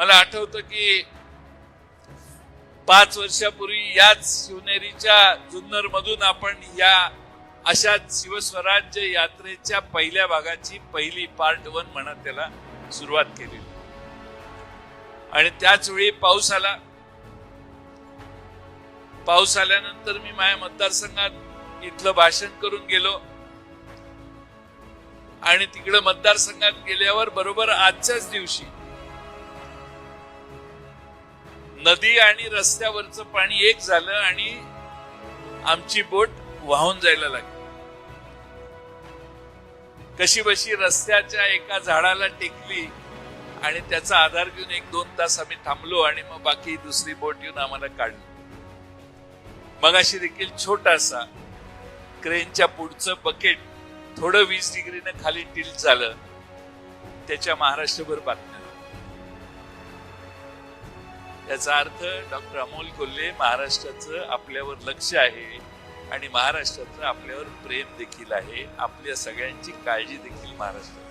मला आठवतं की पाच वर्षापूर्वी याच शिवनेरीच्या जुन्नर मधून आपण या अशा शिवस्वराज्य यात्रेच्या पहिल्या भागाची पहिली पार्ट वन म्हणत त्याला सुरुवात केली आणि त्याच वेळी पाऊस आला. पाऊस आल्यानंतर मी माझ्या मतदारसंघात इथलं भाषण करून गेलो. आणि तिकडं मतदारसंघात गेल्यावर बरोबर आजच्याच दिवशी नदी आणि रस्त्यावरचं पाणी एक झालं आणि आमची बोट वाहून जायला लागली. कशी बशी रस्त्याच्या एका झाडाला टेकली आणि त्याचा आधार घेऊन एक दोन तास आम्ही थांबलो आणि मग बाकी दुसरी बोट येऊन आम्हाला काढली. मग अशी देखील छोटासा क्रेनच्या पुढचं बकेट थोडं वीस डिग्रीनं खाली टिल्ट झालं. त्याच्या महाराष्ट्रभर बातम्या. याचा अर्थ डॉक्टर अमोल कोल्हे महाराष्ट्राचं आपल्यावर लक्ष आहे आणि महाराष्ट्राचं आपल्यावर प्रेम देखील आहे. आपल्या सगळ्यांची काळजी देखील महाराष्ट्रात